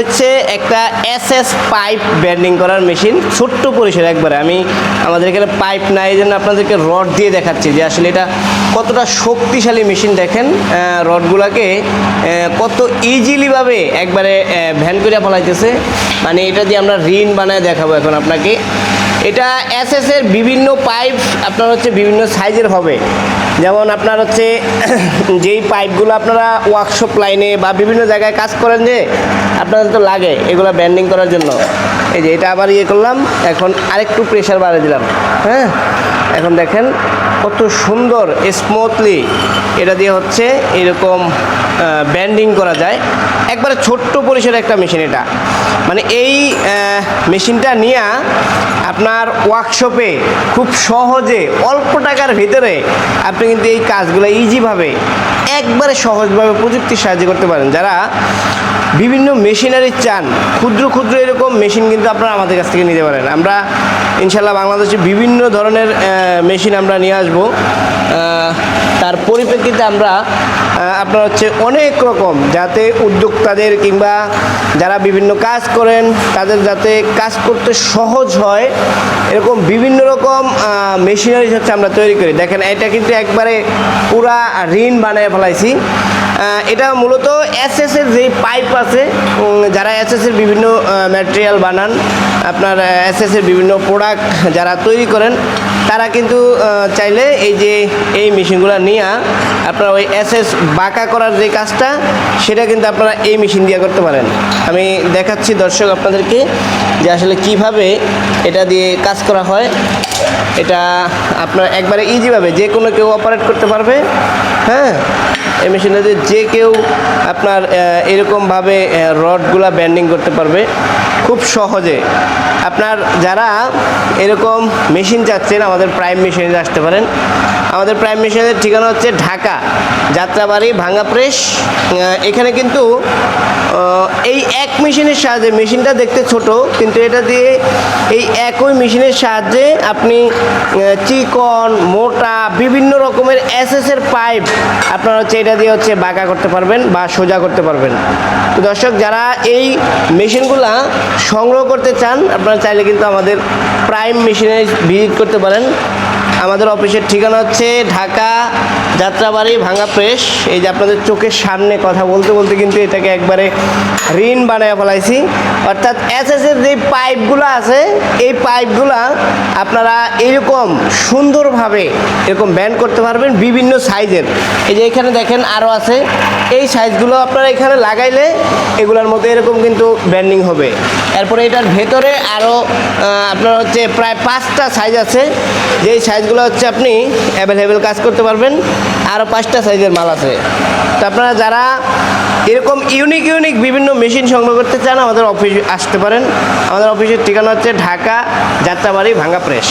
হচ্ছে একটা S S pipe bending করার মেশিন ছোট্ট পরিসর একবারে। আমি আমাদের এখানে পাইপ নাই জন্য আপনাদেরকে রড দিয়ে দেখাচ্ছি যে আসলে এটা কতটা শক্তিশালী মেশিন দেখেন রডগুলোকে কত ইজিলিভাবে একবারে ভ্যান করে ফলাইতেছে। মানে এটা দিয়ে আমরা ঋণ বানায় দেখাবো এখন আপনাকে। এটা এস এর বিভিন্ন পাইপ আপনার হচ্ছে বিভিন্ন সাইজের হবে। যেমন আপনার হচ্ছে যেই পাইপগুলো আপনারা ওয়ার্কশপ লাইনে বা বিভিন্ন জায়গায় কাজ করেন যে, আপনাদের তো লাগে এগুলো ব্যান্ডিং করার জন্য। এই যে এটা আবার ইয়ে করলাম, এখন আরেকটু প্রেশার বাড়িয়ে দিলাম। হ্যাঁ? এখন দেখেন কত সুন্দর স্মুথলি এটা দিয়ে হচ্ছে এরকম ব্যান্ডিং করা যায়। একবারে ছোট্ট পরিসরের একটা মেশিন এটা। মানে এই মেশিনটা নিয়ে আপনার ওয়ার্কশপে খুব সহজে, অল্প টাকার ভিতরে আপনি কিন্তু এই কাজগুলো ইজিভাবে একবারে সহজভাবে প্রযুক্তির সাহায্য করতে পারেন। যারা বিভিন্ন মেশিনারি চান, ক্ষুদ্র ক্ষুদ্র এরকম মেশিন কিন্তু আপনারা আমাদের কাছ থেকে নিতে পারেন। আমরা ইনশাল্লাহ বাংলাদেশে বিভিন্ন ধরনের মেশিন আমরা নিয়ে আসব। তার পরিপ্রেক্ষিতে আমরা আপনার হচ্ছে অনেক রকম যাতে উদ্যোক্তাদের কিংবা যারা বিভিন্ন কাজ করেন, তাদের যাতে কাজ করতে সহজ হয়। এরকম বিভিন্ন রকম মেশিনারি হচ্ছে আমরা তৈরি করি। দেখেন, এটা কিন্তু একবারে পুরা ঋণ বানিয়ে ফেলাইছি। এটা মূলত এস এর যে পাইপ আছে যারা এস এর বিভিন্ন ম্যাটেরিয়াল বানান আপনার এস এর বিভিন্ন প্রোডাক্ট যারা তৈরি করেন, তারা কিন্তু চাইলে এই যে এই মেশিনগুলো নিয়ে আপনারা ওই এস এস বাঁকা করার যে কাজটা, সেটা কিন্তু আপনারা এই মেশিন দিয়ে করতে পারেন। আমি দেখাচ্ছি দর্শক আপনাদেরকে যে আসলে কীভাবে এটা দিয়ে কাজ করা হয়। এটা আপনার একবারে ইজিভাবে যে কোনো কেউ অপারেট করতে পারবে। হ্যাঁ? এই মেশিনটাতে যে কেউ আপনার এরকমভাবে রডগুলা ব্যান্ডিং করতে পারবে। খুব সহজে। আপনার যারা এরকম মেশিন চাচ্ছেন আমাদের প্রাইম মেশিনে আসতে পারেন। আমাদের প্রাইম মেশিনের ঠিকানা হচ্ছে ঢাকা। যাত্রাবাড়ি ভাঙ্গা প্রেস এখানে কিন্তু এই এক মেশিনের সাহায্যে, মেশিনটা দেখতে ছোট, কিন্তু এটা দিয়ে এই একই মেশিনের সাহায্যে আপনি চিকন, মোটা, বিভিন্ন রকমের এসএস এর পাইপ আপনারা হচ্ছে এটা দিয়ে হচ্ছে বাঁকা করতে পারবেন বা সোজা করতে পারবেন। তো দর্শক, যারা এই মেশিনগুলা সংগ্রহ করতে চান, আপনারা চাইলে কিন্তু আমাদের প্রাইম মেশিনে ভিজিট করতে পারেন। আমাদের অফিসের ঠিকানা হচ্ছে ঢাকা যাত্রাবাড়ি ভাঙ্গা প্রেস। এই যে আপনাদের চোখের সামনে কথা বলতে বলতে কিন্তু এটাকে একবারে ঋণ বানায় ফেলাইছি। অর্থাৎ এস এস এর যে পাইপগুলো আছে, এই পাইপগুলা আপনারা এরকম সুন্দরভাবে এরকম ব্যান্ড করতে পারবেন বিভিন্ন সাইজের এই যে এখানে দেখেন আরও আছে। এই সাইজগুলো আপনারা এখানে লাগাইলে এগুলোর মধ্যে এরকম কিন্তু ব্যান্ডিং হবে। এরপরে এটার ভেতরে আরও আপনার হচ্ছে প্রায় পাঁচটা সাইজ আছে। যেই সাইজগুলো হচ্ছে আপনি অ্যাভেলেবেল কাজ করতে পারবেন আরও পাঁচটা সাইজের মাল আছে। তো আপনারা যারা এরকম ইউনিক ইউনিক বিভিন্ন মেশিন সংগ্রহ করতে চান, আমাদের অফিস আসতে পারেন। আমাদের অফিসের ঠিকানা হচ্ছে ঢাকা যাত্রাবাড়ি ভাঙ্গা প্রেস